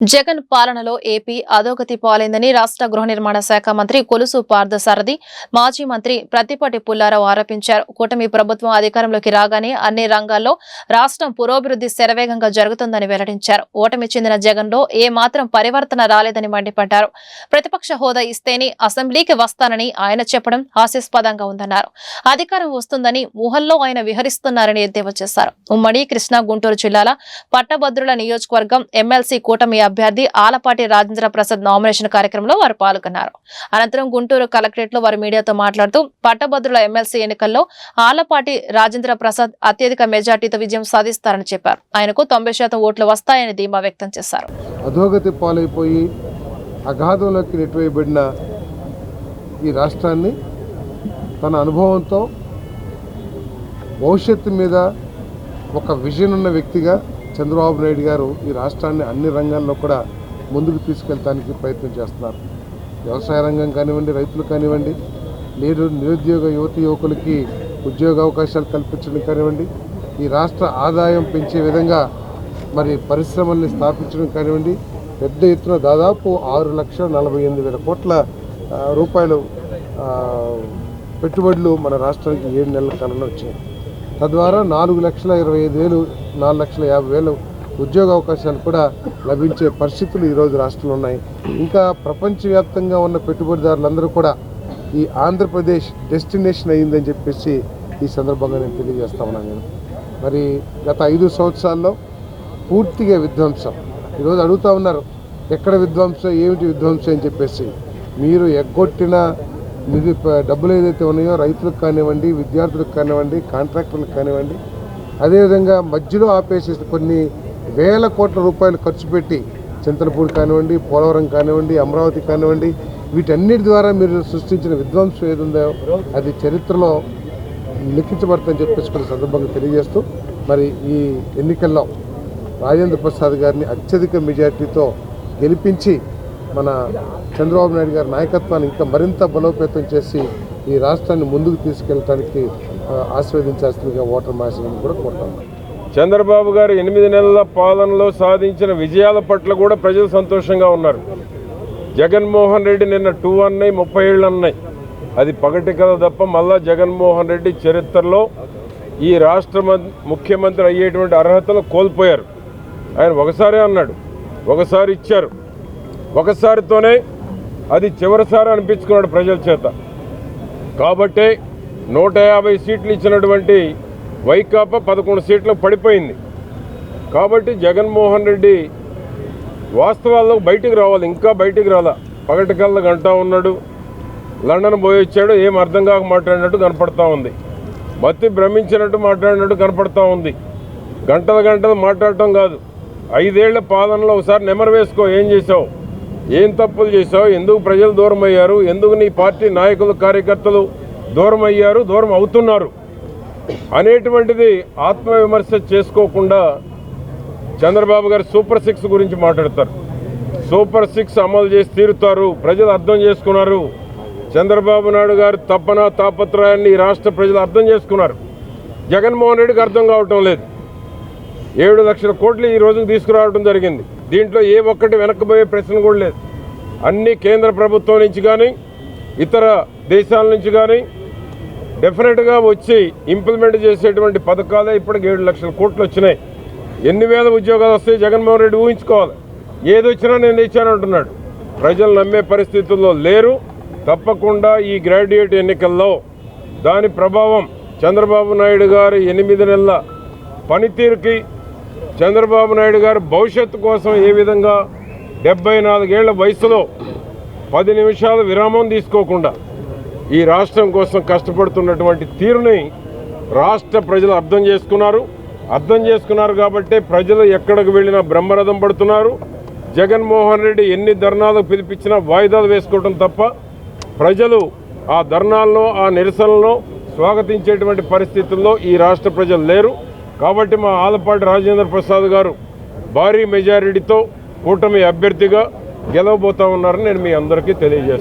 జగన్ పాలనలో ఏపీ అధోగతి పాలైందని రాష్ట్ర గృహ నిర్మాణ శాఖ మంత్రి కొలుసు పార్థసారథి మాజీ మంత్రి ప్రతిపాటి పుల్లారావు ఆరోపించారు. కూటమి ప్రభుత్వం అధికారంలోకి రాగానే అన్ని రంగాల్లో రాష్ట్రం పురోభివృద్ధి శరవేగంగా జరుగుతుందని వెల్లడించారు. ఓటమి చెందిన జగన్లో ఏ మాత్రం పరివర్తన రాలేదని మండిపడ్డారు. ప్రతిపక్ష హోదా ఇస్తేనే అసెంబ్లీకి వస్తానని ఆయన చెప్పడం హాస్యాస్పదంగా ఉందన్నారు. అధికారం వస్తుందని ఊహల్లో ఆయన విహరిస్తున్నారని ఎద్దేవా చేశారు. ఉమ్మడి కృష్ణా గుంటూరు జిల్లాల పట్టభద్రుల నియోజకవర్గం ఎమ్మెల్సీ కూటమి అభ్యర్థి ఆలపాటి రాజేంద్ర ప్రసాద్ నామినేషన్ కార్యక్రమంలో వారు పాల్గొన్నారు. అనంతరం గుంటూరు కలెక్టరేట్లో వారు మీడియాతో మాట్లాడుతూ పట్టభద్రుల ఎమ్మెల్సీ ఎన్నికల్లో ఆలపాటి రాజేంద్ర ప్రసాద్ అత్యధిక మెజార్టీతో విజయం సాధిస్తారని చెప్పారు. ఆయనకు తొంభై శాతం ఓట్లు వస్తాయని ధీమా వ్యక్తం చేశారు. అధోగతి పాలైపోయి అగాధంలోకి నెట్టివేయబడిన ఈ రాష్ట్రాన్ని తన అనుభవంతో భవిష్యత్తు మీద ఒక విజన్ ఉన్న వ్యక్తిగా చంద్రబాబు నాయుడు గారు ఈ రాష్ట్రాన్ని అన్ని రంగాల్లో కూడా ముందుకు తీసుకెళ్ళడానికి ప్రయత్నం చేస్తున్నారు. వ్యవసాయ రంగం కానివ్వండి రైతులు కానివ్వండి నేడు నిరుద్యోగ యువతి యువకులకి ఉద్యోగ అవకాశాలు కల్పించడం కానివ్వండి ఈ రాష్ట్ర ఆదాయం పెంచే విధంగా మరి పరిశ్రమల్ని స్థాపించడం కానివ్వండి పెద్ద ఎత్తున దాదాపు ఆరు లక్షల నలభై ఎనిమిది వేల కోట్ల రూపాయలు పెట్టుబడులు మన రాష్ట్రానికి ఏడు నెలల కాలంలో వచ్చాయి. తద్వారా నాలుగు లక్షల ఇరవై ఐదు వేలు నాలుగు లక్షల యాభై వేలు ఉద్యోగ అవకాశాలు కూడా లభించే పరిస్థితులు ఈరోజు రాష్ట్రంలో ఉన్నాయి. ఇంకా ప్రపంచవ్యాప్తంగా ఉన్న పెట్టుబడిదారులందరూ కూడా ఈ ఆంధ్రప్రదేశ్ డెస్టినేషన్ అయ్యిందని చెప్పేసి ఈ సందర్భంగా నేను తెలియజేస్తా ఉన్నాను నేను. మరి గత ఐదు సంవత్సరాల్లో పూర్తిగా విధ్వంసం. ఈరోజు అడుగుతా ఉన్నారు ఎక్కడ విధ్వంసం ఏమిటి విధ్వంసం అని చెప్పేసి. మీరు ఎగ్గొట్టిన నిధి డబ్బులు ఏదైతే ఉన్నాయో రైతులకు కానివ్వండి విద్యార్థులకు కానివ్వండి కాంట్రాక్టర్లకు కానివ్వండి అదేవిధంగా మధ్యలో ఆపేసేసిన కొన్ని వేల కోట్ల రూపాయలు ఖర్చు పెట్టి చింతలపూడి కానివ్వండి పోలవరం కానివ్వండి అమరావతి కానివ్వండి వీటన్నిటి ద్వారా మీరు సృష్టించిన విధ్వంసం ఏదుందో అది చరిత్రలో లిఖించబడుతుందని చెప్పేసి కొన్ని సందర్భంగా తెలియజేస్తూ మరి ఈ ఎన్నికల్లో రాజేంద్ర ప్రసాద్ గారిని అత్యధిక మెజార్టీతో గెలిపించి మన చంద్రబాబు నాయుడు గారి నాయకత్వాన్ని ఇంకా మరింత బలోపేతం చేసి ఈ రాష్ట్రాన్ని ముందుకు తీసుకెళ్ళడానికి ఆ, ఆశీర్వదించాల్సిందిగా ఓటర్ మహాశయం కూడా కోరుతాను చంద్రబాబు గారు ఎనిమిది నెలల పాలనలో సాధించిన విజయాల పట్ల కూడా ప్రజలు సంతోషంగా ఉన్నారు. జగన్మోహన్ రెడ్డి నిన్న టూ అన్నాయి ముప్పై ఏళ్ళు అన్నాయి అది పగటి కథ తప్ప మళ్ళా జగన్మోహన్ రెడ్డి చరిత్రలో ఈ రాష్ట్ర మం- ముఖ్యమంత్రి అయ్యేటువంటి అర్హతలు కోల్పోయారు. ఆయన ఒకసారి అన్నాడు ఒకసారి ఇచ్చారు. ఒకసారితోనే అది చివరిసారి అనిపించుకున్నాడు ప్రజల చేత. కాబట్టే నూట యాభై సీట్లు ఇచ్చినటువంటి వైకాపా పదకొండు సీట్లు పడిపోయింది. కాబట్టి జగన్మోహన్ రెడ్డి వాస్తవాల్లో బయటికి రావాలి ఇంకా బయటికి రాలా. పగటి కళ్ళ గంట ఉన్నాడు లండన్ పోయి వచ్చాడు ఏం అర్థం కాక మాట్లాడినట్టు కనపడతా ఉంది. మత్తి భ్రమించినట్టు మాట్లాడినట్టు కనపడతా ఉంది. గంటల గంటలు మాట్లాడటం కాదు. ఐదేళ్ళ పాలనలో ఒకసారి నెమరు వేసుకో ఏం చేసావు ఏం తప్పులు చేశావు? ఎందుకు ప్రజలు దూరం అయ్యారు ఎందుకు నీ పార్టీ నాయకులు కార్యకర్తలు దూరం అయ్యారు దూరం అవుతున్నారు? అనేటువంటిది ఆత్మవిమర్శ చేసుకోకుండా చంద్రబాబు గారు సూపర్ సిక్స్ గురించి మాట్లాడతారు. సూపర్ సిక్స్ అమలు చేసి తీరుతారు. ప్రజలు అర్థం చేసుకున్నారు. చంద్రబాబు నాయుడు గారు తపన తాపత్రయాన్ని రాష్ట్ర ప్రజలు అర్థం చేసుకున్నారు. జగన్మోహన్ రెడ్డికి అర్థం కావటం లేదు. ఏడు లక్షల కోట్లు ఈ రోజున తీసుకురావడం జరిగింది. దీంట్లో ఏ ఒక్కటి వెనక్కిపోయే ప్రశ్న కూడా లేదు. అన్ని కేంద్ర ప్రభుత్వం నుంచి కానీ ఇతర దేశాల నుంచి కానీ డెఫినెట్గా వచ్చి ఇంప్లిమెంట్ చేసేటువంటి పథకాలే ఇప్పటికి ఏడు లక్షల కోట్లు వచ్చినాయి. ఎన్ని వేల ఉద్యోగాలు వస్తాయి జగన్మోహన్ రెడ్డి ఊహించుకోవాలి. ఏది వచ్చినా నేను ఇచ్చానంటున్నాడు అంటున్నాడు. ప్రజలు నమ్మే పరిస్థితుల్లో లేరు. తప్పకుండా ఈ గ్రాడ్యుయేట్ ఎన్నికల్లో దాని ప్రభావం చంద్రబాబు నాయుడు గారి ఎనిమిది నెలల పనితీరుకి చంద్రబాబు నాయుడు గారు భవిష్యత్తు కోసం ఏ విధంగా డెబ్బై నాలుగేళ్ళ వయసులో పది నిమిషాలు విరామం తీసుకోకుండా ఈ రాష్ట్రం కోసం కష్టపడుతున్నటువంటి తీరుని రాష్ట్ర ప్రజలు అర్థం చేసుకున్నారు. అర్థం చేసుకున్నారు కాబట్టి ప్రజలు ఎక్కడికి వెళ్ళినా బ్రహ్మరథం పడుతున్నారు. జగన్మోహన్ రెడ్డి ఎన్ని ధర్నాలు పిలిపించినా వాయిదాలు వేసుకోవడం తప్ప ప్రజలు ఆ ధర్నాల్లో ఆ నిరసనలో స్వాగతించేటువంటి పరిస్థితుల్లో ఈ రాష్ట్ర ప్రజలు లేరు. కాబట్టి మా ఆలపాటి రాజేంద్ర ప్రసాద్ గారు భారీ మెజారిటీతో కూటమి అభ్యర్థిగా గెలవబోతా ఉన్నారని నేను మీ అందరికీ తెలియజేస్తాను